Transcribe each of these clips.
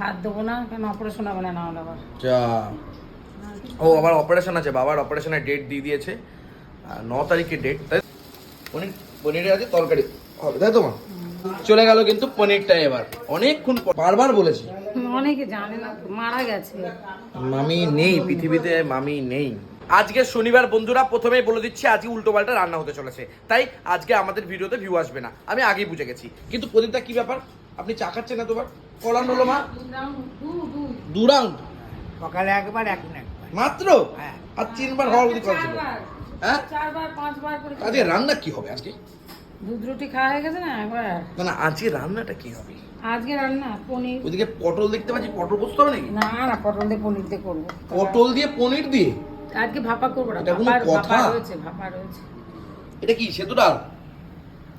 ভাত দেবো না কেন অপারেশন হবে না না হলে আবার যা ও আবার অপারেশন আছে বাবার অপারেশনের ডেট দিয়ে দিয়েছে। ন তারিখে ডেট তাই পনির পনিরের আছে তরকারি হবে তাই তো মা? চলে গেল কিন্তু পনিরটা এবার। অনেকক্ষণ বারবার বলেছি। অনেকে জানে না মারা গেছে। মামি নেই পৃথিবীতে মামি নেই। আজকে শনিবার বন্ধুরা প্রথমেই বলে দিচ্ছি আজকে উল্টো পাল্টা রান্না হতে চলেছে। তাই আজকে আমাদের ভিডিওতে ভিউ আসবে না। আমি আগেই বুঝে গেছি। কিন্তু প্রদীপটা কি ব্যাপার? আপনি চা খাচ্ছেন কলান হলো মা? দু রাউন্ড সকালে একবার এখন একবার। মাত্র? হ্যাঁ। আর তিনবার হওয়ার অধিক ছিল হ্যাঁ? চারবার পাঁচবার করে আজকে রান্না কি হবে আজকে? দুধ রুটি খাওয়া হয়ে গেছে না একবার? না না আজকে রান্নাটা কি হবে? আজকে রান্না পনির। ওইদিকে পটল দেখতে পাচ্ছি পটল বসতে হবে নাকি? না না পটল দিয়ে পনির দিয়ে করব। পটল দিয়ে পনির দিয়ে? আজকে ভাপা করব না ভাপা? রয়েছে ভাপা রয়েছে। এটা কি সেদ্ধ ডাল?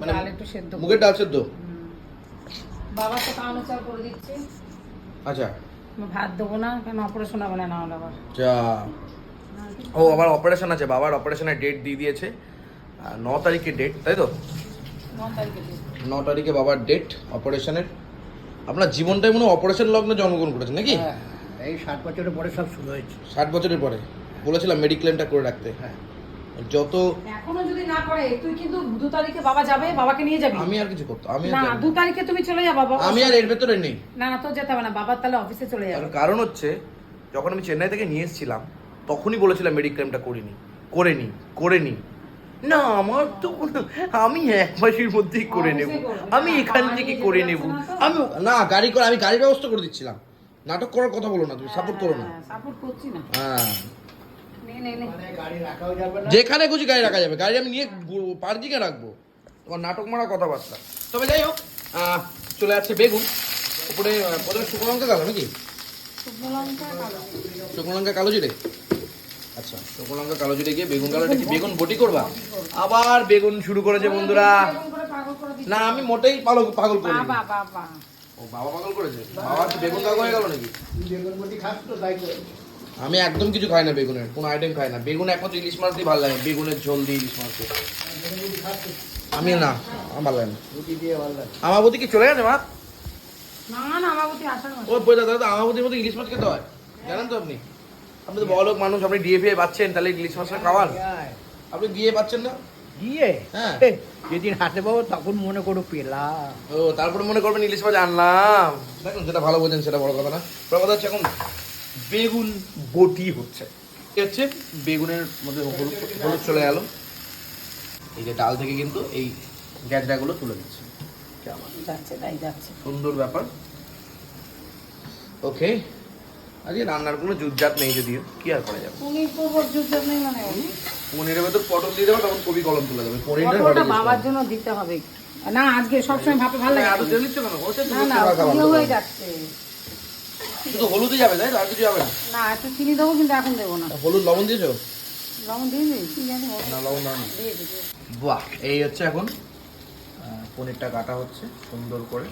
মানে ডাল একটু সেদ্ধ। মুগের ডাল সেদ্ধ। বাবা তো কাউনে চাল করে দিচ্ছে। আচ্ছা। ভাত দেবো না কেন অপারেশন হবে না না হলে আবার। যা। ও আবার অপারেশন আছে বাবার অপারেশনের ডেট দিয়ে দিয়েছে। ন তারিখে ডেট তাই তো? ন তারিখে বাবার ডেট অপারেশনের আপনার জীবনটাই মনে অপারেশন লগ্নে জন্মগ্রহণ করেছেন নাকি? হ্যাঁ, এই সাত বছরের পরে সব শুরু হয়েছে। ষাট বছরের পরে। বলেছিলাম মেডিক্লেমটা করে রাখতে। হ্যাঁ। যত এখনও যদি না করে তুই কিন্তু দু তারিখে বাবা যাবে বাবাকে নিয়ে যাবি। আমি আর কিছু করতাম আমি না দু তারিখে তুমি চলে যাবা বাবা। আমি আর এর ভেতরে নেই। না না তো যেতে হবে না বাবার তাহলে অফিসে চলে যাবে। কারণ হচ্ছে যখন আমি চেন্নাই থেকে নিয়ে এসেছিলাম তখনই বলেছিলাম মেডিক্লেমটা করিনি করে নি করে নি না আমার তো আমি এক মাসের মধ্যেই করে নেব। আমি এখান থেকে করে নেব? আমি না গাড়ি করে আমি গাড়ির ব্যবস্থা করে দিচ্ছিলাম। নাটক করার কথা বলো না তুমি সাপোর্ট করো না। সাপোর্ট করছি না। হ্যাঁ। যেখানে খুশি গাড়ি রাখা যাবে। গাড়ি আমি নিয়ে পার্কিংয়ে রাখব। তোমার নাটক মারা কথাবার্তা। তবে যাই হোক চলে যাচ্ছে বেগুন। উপরে প্রথমে শুকনো লঙ্কা গেল নাকি? শুকনো লঙ্কা কালো। জিরে? আচ্ছা শুকনো লঙ্কা কালো জিরে গিয়ে বেগুন কালো কি বেগুন বটি করবা? আবার বেগুন শুরু করেছে বন্ধুরা। না আমি মোটেই পাগল পাগল করি বাবা বাবা। ও বাবা পাগল করেছে? বাবা বেগুন কাগজ হয়ে গেল নাকি? বেগুন বটি খাস তো তাই আমি একদম কিছু খাই না বেগুনের কোনো আইটেম খাই না। বেগুন একমাত্র ইলিশ মাছ দিয়ে ভালো লাগে বেগুনের ঝোল দিয়ে ইলিশ মাছ দিয়ে। আমি না আমার ভালো লাগে না। রুটি দিয়ে ভালো লাগে। আমার প্রতি কি চলে গেছে মা? ও দাদা আমার মধ্যে ইলিশ মাছ খেতে হয়। জানেন তো আপনি? আপনি তো বড় মানুষ আপনি ডিএফএ পাচ্ছেন তাহলে ইলিশ মাছটা খাওয়ান। আপনি দিয়ে পাচ্ছেন না? দিয়ে হ্যাঁ। এ, যেদিন হাতে পাবো তখন মনে করো পেলাম। ও তারপরে মনে করবেন ইলিশ মাছ আনলাম। দেখুন যেটা ভালো বোঝেন সেটা বড় কথা না। বড় কথা হচ্ছে এখন বেগুন বটি হচ্ছে। হচ্ছে বেগুনের মধ্যে হলুদ হলুদ চলে গেল। এই যে ডাল থেকে কিন্তু এই গ্যাজরাগুলো তুলে দিচ্ছে যাচ্ছে তাই যাচ্ছে। সুন্দর ব্যাপার। ওকে। আজকে রান্নার কোনো জুটজাট নেই যদিও। কি আর করা যাবে? পনির করব যুদ্ধ নেই মানে। পনিরের ভেতর পটল দিয়ে দেবো তখন কবি কলম তুলে দেবে। পনিরটা বাবার জন্য দিতে হবে। না আজকে সবসময় ভাপে ভালো লাগে। দিচ্ছ কেন না না। হয়ে যাচ্ছে। শুধু হলুদই যাবে তাই আর কিছু যাবে না? না একটু চিনি দেবো কিন্তু এখন দেবো না। হলুদ লবণ দিয়েছ? লবণ দিয়ে দিই। না লবণ দাও না। বাহ এই হচ্ছে এখন পনিরটা কাটা হচ্ছে সুন্দর করে।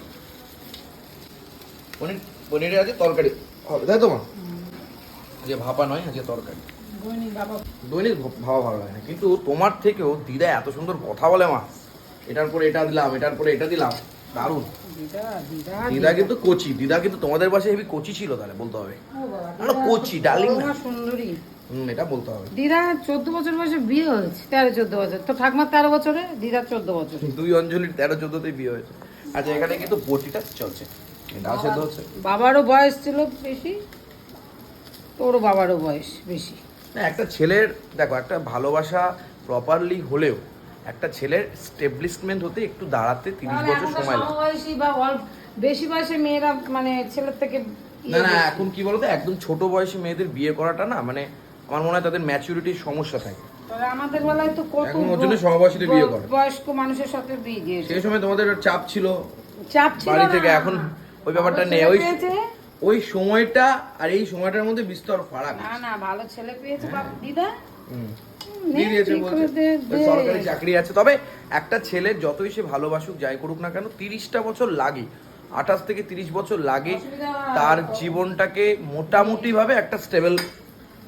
পনির পনিরের আছে তরকারি হবে তাই তো মা? আজকে ভাপা নয় আজকে তরকারি। দৈনিক ভাবা ভালো লাগে না কিন্তু তোমার থেকেও দিদা এত সুন্দর কথা বলে মা। এটার পরে এটা দিলাম এটার পরে এটা দিলাম দারুণ। দিদা দিদা দিদা কিন্তু কোচি দিদা কিন্তু তোমাদের বাসায় হেবি কোচি ছিল তাহলে বলতে হবে। দিদা কচি, darling না। সুন্দরী। হুম এটা বলতে হবে। দিদা চোদ্দ বছর বয়সে বিয়ে হয়েছে তেরো চোদ্দ বছর। তো ঠাকমার তেরো বছরে দিদার চোদ্দ বছর। দুই অঞ্জলির তেরো চোদ্দতেই বিয়ে হয়েছে। আচ্ছা এখানে কিন্তু বটিটা চলছে। ডাল সেদ্ধ হচ্ছে। বাবারও বয়স ছিল বেশি তোরও বাবারও বয়স বেশি। না একটা ছেলের দেখো একটা ভালোবাসা প্রপারলি হলেও একটা ছেলের স্টেবলিশমেন্ট হতে একটু দাঁড়াতে তিরিশ বছর সময় লাগে। বা বেশি বয়সে মেয়েরা মানে ছেলের থেকে না না এখন কি বলতো একদম ছোট বয়সী মেয়েদের বিয়ে করাটা না মানে আমার মনে হয় তাদের ম্যাচুরিটির সমস্যা থাকে। আমাদের বেলায় তো কত ওর জন্য বিয়ে করে। বয়স্ক মানুষের সাথে বিয়ে সেই সময় তোমাদের চাপ ছিল। চাপ ছিল বাড়ি থেকে এখন ওই ব্যাপারটা নেই। ওই ওই সময়টা আর এই সময়টার মধ্যে বিস্তর ফারাক। না না ভালো ছেলে পেয়েছে দিদা? সরকারি চাকরি আছে। তবে একটা ছেলের যতই সে ভালোবাসুক যাই করুক না কেন তিরিশটা বছর লাগে। আঠাশ থেকে তিরিশ বছর লাগে তার জীবনটাকে মোটামুটি ভাবে একটা স্টেবল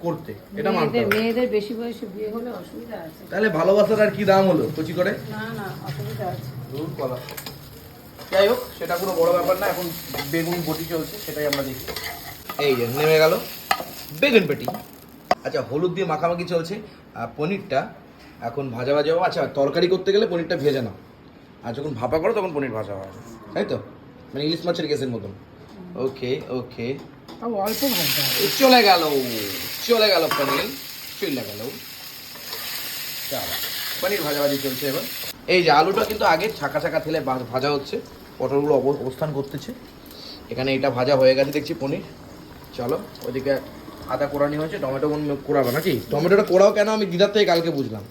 করতে। এটা মানতে মেয়েদের বেশি বয়সে বিয়ে হলে অসুবিধা আছে। তাহলে ভালোবাসার আর কি দাম হলো? কচি করে? না না অসুবিধা আছে। দূর কলা। যাই হোক সেটা কোনো বড় ব্যাপার না। এখন বেগুন বটি চলছে সেটাই আমরা দেখি। এই যে নেমে গেল। বেগুন পেটি। আচ্ছা হলুদ দিয়ে মাখামাখি চলছে। আর পনিরটা এখন ভাজা ভাজা হবে। আচ্ছা তরকারি করতে গেলে পনিরটা ভেজে নাও। আর যখন ভাপা করো তখন পনির ভাজা হয় তাই তো? মানে ইলিশ মাছের কেসের মতন। ওকে ওকে অল্প চলে গেল চলে গেল পনির। চলে গেল। পনির ভাজাভাজি চলছে এবার। এই যে আলুটা কিন্তু আগে ছাকা ছাকা ভা- ভাজা হচ্ছে। পটলগুলো অব- অবস্থান করতেছে। এখানে এটা ভাজা হয়ে গেছে দেখছি পনির। চলো ওইদিকে আদা কোরানি হয়েছে টমেটো কোরাবো নাকি? টমেটোটা কোরাও কেন? আমি দিদার থেকে কালকে বুঝলাম।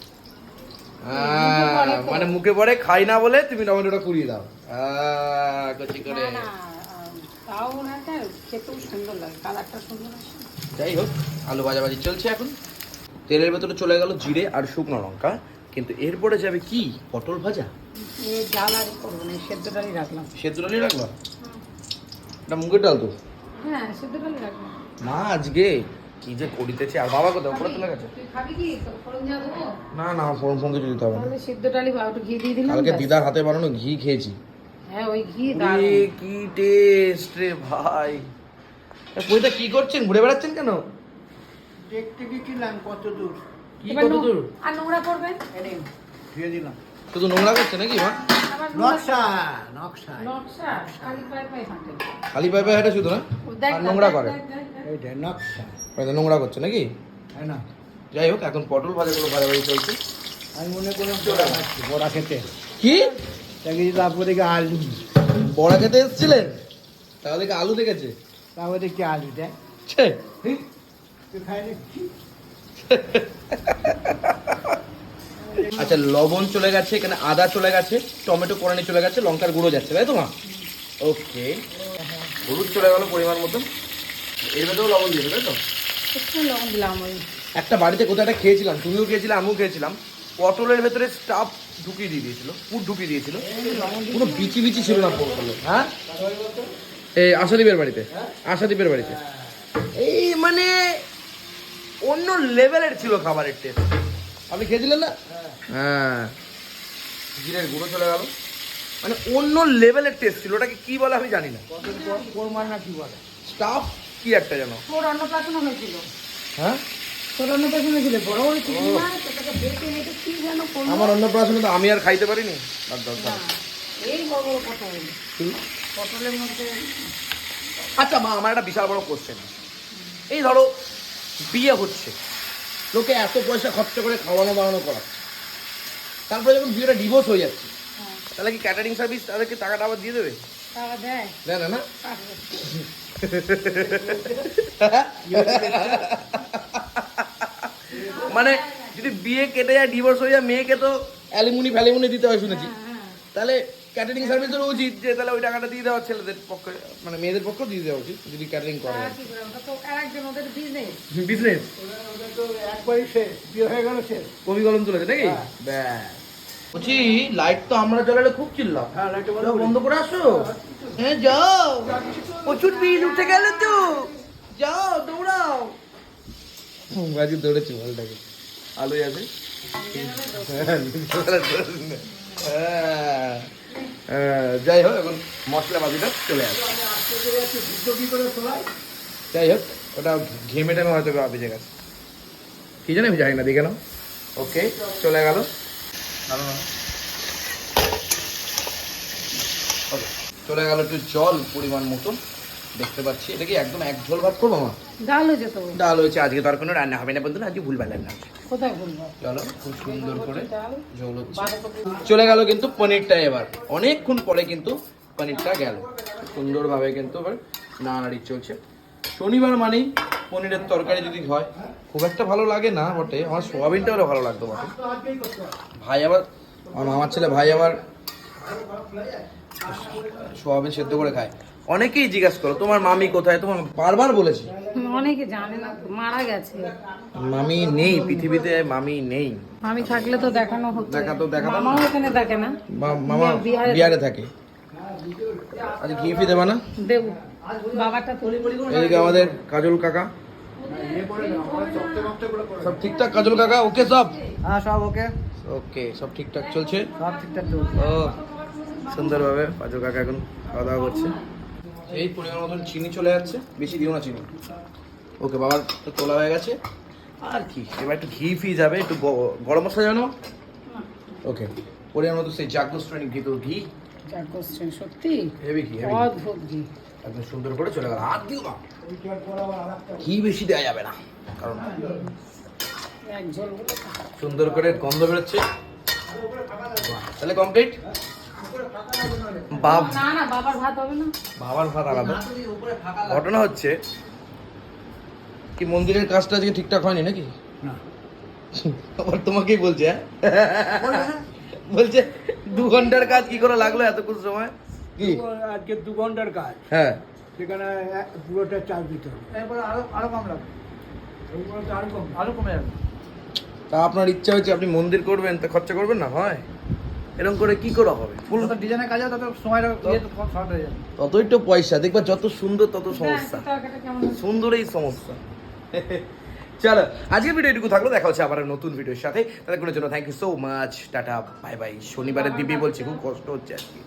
মানে মুখে পড়ে খাই না বলে তুমি টমেটোটা কুড়িয়ে দাও। আহ, কচি করে। যাই হোক আলু ভাজাভাজি চলছে এখন। তেলের ভেতরে চলে গেল জিরে আর শুকনো লঙ্কা। কিন্তু এরপরে যাবে কি? পটল ভাজা? এ ডাল আর করব না সেদ্ধ ডালই রাখলাম। সেদ্ধ ডালই রাখবা? এটা মুগের ডাল তো? হ্যাঁ সেদ্ধ ডালই রাখলাম। মা আজকে? কি যে করিতেছে? আর বাবা কোথাও উপরে চলে গেছে? তুই খাবি কি? তোর ফোড়ন দেওয়া দেবো? না না ফোন ফোন কিছু দিতে হবে না। সেদ্ধ ডালই একটু ঘি দিয়ে দিলাম কালকে দিদার হাতে বানানো ঘি খেয়েছি। হ্যাঁ ওই ঘি দারুণ। কি টেস্ট রে ভাই। পুরিটা কি করছেন? ঘুরে বেড়াচ্ছেন কেন? দেখতে গেছিলাম কত দূর? কি কত দূর? আর নোংরা করবেন এনে ধুয়ে দিলাম। শুধু নোংরা করছে নাকি মা? নকশা নকশা। নকশা খালি পায়ে পায়ে হাঁটে। খালি পাইপে হেঁটে শুধু না? আর নোংরা করে। এইটা নকশা। হয়তো নোংরা করছে নাকি? তাই না যাই হোক এখন পটল ভাজাগুলো ভাজাভাজি চলছে। আমি মনে করলাম বড়া খেতে। কি? তাকে তারপর দেখে আলু? বড়া খেতে এসেছিলেন? তাহলে কি আলু দেখেছে? তারপর দেখি আলু দেয় ছে। তুই খাই দেখছি আচ্ছা লবণ চলে গেছে এখানে আদা চলে গেছে টমেটো কোরানি চলে গেছে লঙ্কার গুঁড়ো যাচ্ছে তাই তো মা? ওকে। হলুদ চলে গেল পরিমাণ মতন। এর ভেতরেও লবণ দিয়েছে তাই তো? লবণ দিলাম একটা বাড়িতে কোথাও একটা খেয়েছিলাম তুমিও খেয়েছিলে আমিও খেয়েছিলাম পটলের ভেতরে স্টাফ ঢুকিয়ে দিয়ে দিয়েছিল পুর ঢুকিয়ে দিয়েছিল। পুরো বিচি বিচি ছিল না পটলে। হ্যাঁ? এই আশাদীপের বাড়িতে। আশাদীপের বাড়িতে। এই মানে অন্য লেভেলের ছিল খাবারের টেস্ট আপনি খেয়েছিলেন না? হ্যাঁ। জিরের গুঁড়ো চলে গেল। মানে অন্য লেভেলের টেস্ট ছিল ওটাকে কি বলে আমি জানি না। কোরমার না কি বলে? স্টাফ কি একটা যেন। তোর অন্নপ্রাশন হয়েছিল। হ্যাঁ? তোর অন্নপ্রাশন হয়েছিল। বড় কি যেন আমার অন্নপ্রাশনে তো আমি আর খাইতে পারিনি। এই বড় বড় কথা পটলের মধ্যে আচ্ছা মা আমার একটা বিশাল বড় কোশ্চেন এই ধরো বিয়ে হচ্ছে। লোকে এত পয়সা খরচা করে খাওয়ানো দাওয়ানো করা তারপরে যখন বিয়েটা ডিভোর্স হয়ে যাচ্ছে হ্যাঁ, তাহলে কি ক্যাটারিং সার্ভিস তাদেরকে টাকাটা আবার দিয়ে দেবে? দেয়। না না? মানে যদি বিয়ে কেটে যায় ডিভোর্স হয়ে যায় মেয়েকে তো অ্যালিমুনি ফ্যালিমুনি দিতে হয় শুনেছি। হ্যাঁ, হ্যাঁ। তাহলে ক্যাটারিং সার্ভিসেরও উচিত যে তাহলে ওই টাকাটা দিয়ে দেওয়া ছেলেদের পক্ষে মানে মেয়েদের পক্ষেও দিয়ে দেওয়া উচিত যদি ক্যাটারিং করে। বিজনেস একবারই শেষ বিয়ে হয়ে গেল শেষ কবি কলম চলেছে নাকি? হ্যাঁ। ব্যাস। বলছি লাইট তো আমরা জ্বালালে খুব চিল্লাম। হ্যাঁ বন্ধ করে। আসো? হ্যাঁ যাও। প্রচুর বিল উঠে গেল তো। যাও দৌড়াও। বাজি দৌড়েছি বলটাকে। আলু আছে। হ্যাঁ, হ্যাঁ, যাই হোক, এখন মশলা বাজিটা চলে আসে যাই হোক, ওটা ঘেমে টেমে হয়তো বা ভিজে গেছে। কি জানি, আমি জানি না, দেখে ওকে চলে গেল। চলে গেল একটু জল পরিমাণ মতন। দেখতে পাচ্ছি। এটা কি একদম এক ঝোল ভাত করব আমার ডাল হয়েছে তো। ডাল হয়েছে আজকে তো আর কোনো রান্না হবে না বন্ধু আজকে ভুলভাল রান্না হচ্ছে কোথায় বলব চলো খুব সুন্দর করে ঝোল হচ্ছে। চলে গেল কিন্তু পনিরটা এবার। অনেকক্ষণ পরে কিন্তু পনিরটা গেল। সুন্দরভাবে কিন্তু এবার নাড়াড়ি চলছে। শনিবার মানেই পনিরের তরকারি যদি হয় খুব একটা ভালো লাগে না বটে। আমার সোয়াবিনটা আরও ভালো লাগতো বটে। ভাই আবার আমার মামার ছেলে ভাই আবার সোয়াবিন সেদ্ধ করে খায়। অনেকেই জিজ্ঞাসা করো তোমার মামি কোথায়? তোমার বারবার বলেছি। অনেকে জানে না মারা গেছে। মামি নেই পৃথিবীতে মামি নেই। মামি থাকলে তো দেখানো হতো। দেখাতো, দেখাতাম না। মামাও এখানে থাকে না? মামা বিহারে থাকে। আজ ঘি ফি দেবা না? দেব। বাবাটা তুলে এদিকে আমাদের কাজল কাকা। সব ঠিকঠাক? কাজল কাকা ওকে সব? হ্যাঁ সব ওকে। ওকে সব ঠিকঠাক চলছে? সব ঠিকঠাক চলছে। ও। সুন্দরভাবে পাঁচু কাকা এখন খাওয়া দাওয়া করছে। এই পরিমাণ মতন চিনি চলে যাচ্ছে বেশি দিও না চিনি। ওকে বাবার তো তোলা হয়ে গেছে। আর কি এবার একটু ঘি ফি যাবে একটু গরম মশলা জানো ওকে পরিমাণ মতো সেই জাগ্য শ্রেণি ঘি। তো ঘি সত্যি? হেভি ঘি অদ্ভুত ঘি। একদম সুন্দর করে চলে গেল। হাত দিও না ঘি বেশি দেওয়া যাবে না কারণ এক সুন্দর করে গন্ধ বেরোচ্ছে। বাহ, তাহলে কমপ্লিট বাপ। না না বাবার ভাত হবে না। বাবার ভাত আলাদা। ঘটনা হচ্ছে কি মন্দিরের কাজটা আজকে ঠিকঠাক হয়নি নাকি? না। আবার তোমাকেই বলছে হ্যাঁ? বলছে দু ঘণ্টার কাজ কি করে লাগল এতক্ষণ সময়? কি? আজকে দু ঘণ্টার কাজ। হ্যাঁ। সেখানে পুরোটা চার্জ দিতে হবে। এরপরে আরও আরও কম লাগবে। আরও কম। আরও কমে যাবে। তা আপনার ইচ্ছা হচ্ছে আপনি মন্দির করবেন তা খরচা করবেন না? হয়। এরকম করে কি করে হবে? ডিজাইনের কাজ তত সময়টা ইয়ে হয়ে ততই তো পয়সা দেখবা যত সুন্দর তত সমস্যা? সুন্দরই সমস্যা। চলো আজকের ভিডিও এটুকু থাকল দেখা হচ্ছে আবার নতুন ভিডিওর সাথে। তাদের জন্য thank you so much tata bye bye শনিবারের দিবি বলছি খুব কষ্ট হচ্ছে আজকে।